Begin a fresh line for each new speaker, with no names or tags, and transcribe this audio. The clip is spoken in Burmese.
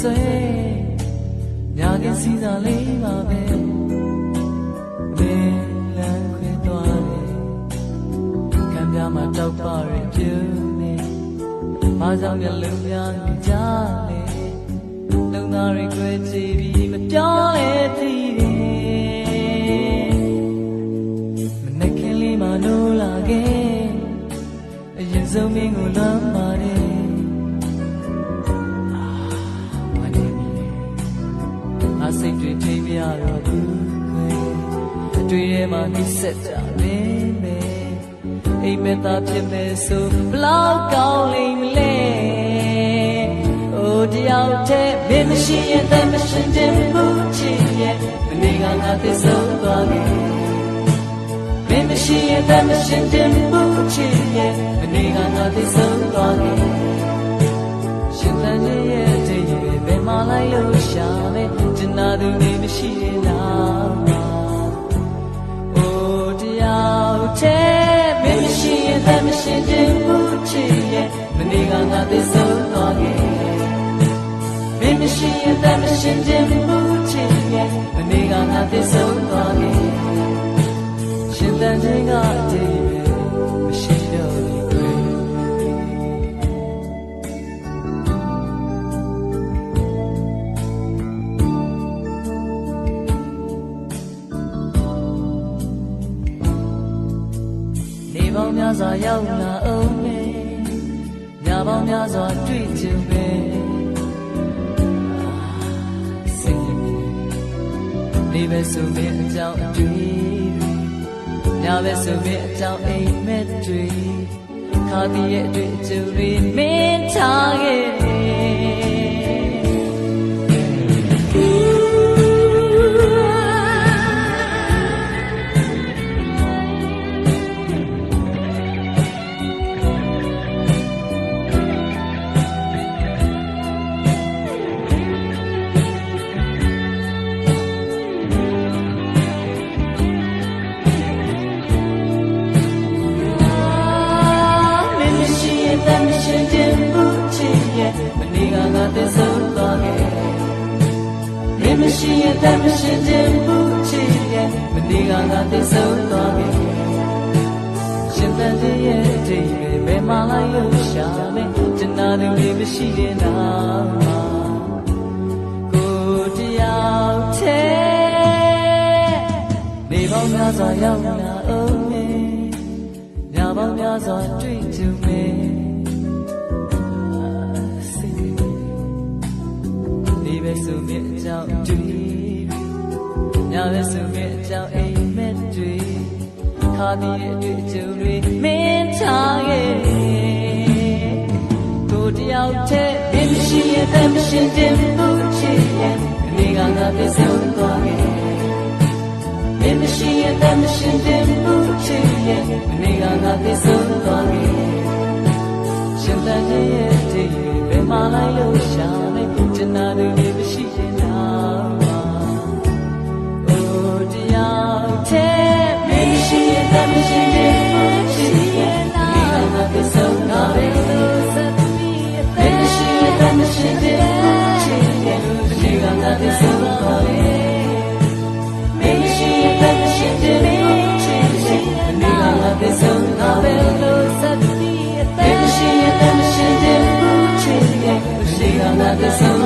ဆွဲညာကင်းစီစာလေးပါပဲမင်းလမ်းခွဲသွားတယ်ခံပြမှာတောက်ပါရင်ပြုံးနေဘာကြောင့်မျက်လုံးများနေကြလဲလုံသားတွေကြွယ်ကြည့်ပြီးမပြောလဲသိတယ်မနေ့ကလေးမှနိုးလာခဲ့အရင်ဆုံးမင်းကိုလမ်းပါတယ် တွေ့ထဲမှာနှိစက်ကြမင်းပဲအိမ်မက်သားဖြစ်မယ်ဆိုဘလောက်ကောင်းလိမ့်မလဲအိုတယောက်တည်းမင်းမရှိရင်တမရှင်တင်ဘူးချစ်ရဲ့မနေ့ကငါသစ္စာသွားခဲ့မင်းမရှိရင်တမရှင်တင်ဘူးချစ်ရဲ့မနေ့ကငါသစ္စာသွားခဲ့ရှင်သန်ရဲ့တည်းရဲ့ဘယ်မှာလိုက်လို့ရှာလဲကျင်နာသူနေမရှိရင် ကငါသစ္စာသွားခဲ့မင်းမရှိရင်တမရှင်ခြင်းဘူးချစ်ရဲ့မနေ့ကငါသစ္စာသွားခဲ့ရှင်သန်ခြင်းကတည်းရဲ့မရှိတော့ဘူးကွယ်နေပေါင်းများစွာရောက်လာအောင်မယ်ည ပေါင်းများစွာတွေ့ကြုံမယ်စိတ်ရည်နေပဲဆိုမင်းအကြောင်းအတွေ့တွေညပဲဆိုမင်းအကြောင်းအိမ်မက်တွေခါတည်းရဲ့အတွေ့အကြုံတွေမင်းထားခဲ့ မင်းမရှိရင်တမ်းရှင်ခြင်းဘူးချစ်ရဲ့မနေ့ကငါသစ္စာသွားခဲ့ရှင်တန်တဲ့ရဲ့အတိတ်ပဲဘယ်မှာလိုက်လို့ရှာလဲကျင်နာသူတွေမရှိရင်လားကိုတရားတဲ့နေပေါင်းများစွာရောက်လာအောင်မေညပေါင်းများစွာတွေ့ကြုံမယ် ပဲဆိုမြအကြောင်းတွေ့ညပဲဆိုမြအကြောင်းအိမ်မက်တွေခါတည်းရဲ့အတွေ့အကြုံတွေမင်းချရဲ့ကိုတယောက်တည်းမင်းရှိရဲ့တမရှင်တင်ဘူးချစ်ရဲ့ဒီကငါသစ္စာသွားခဲ့မင်းမရှိရင်တမရှင်တင်ဘူးချစ်ရဲ့မနေ့ကငါသစ္စာသွားခဲ့ရှင်တန်ရဲ့တည်းဘယ်မှာလိုက်လို့ရှာလဲကျင်နာသူတွေမရှိရင်လားအိုးတ this song,